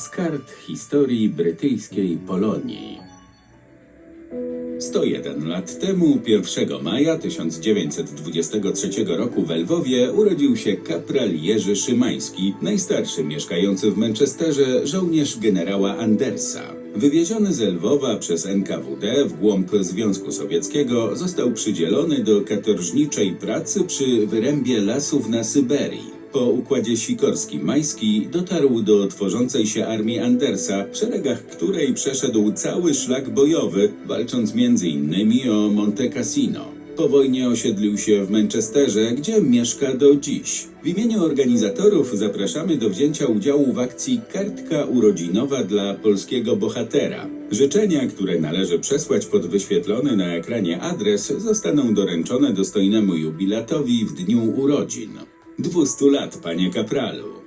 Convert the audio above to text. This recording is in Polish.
z kart historii brytyjskiej Polonii. 101 lat temu, 1 maja 1923 roku w Lwowie urodził się kapral Jerzy Szymański, najstarszy mieszkający w Manchesterze żołnierz generała Andersa. Wywieziony z Lwowa przez NKWD w głąb Związku Sowieckiego został przydzielony do katorżniczej pracy przy wyrębie lasów na Syberii. Po układzie Sikorski-Majski dotarł do tworzącej się armii Andersa, w szeregach której przeszedł cały szlak bojowy, walcząc m.in. o Monte Cassino. Po wojnie osiedlił się w Manchesterze, gdzie mieszka do dziś. W imieniu organizatorów zapraszamy do wzięcia udziału w akcji Kartka urodzinowa dla polskiego bohatera. Życzenia, które należy przesłać pod wyświetlony na ekranie adres, zostaną doręczone dostojnemu jubilatowi w dniu urodzin. 200 lat, panie kapralu.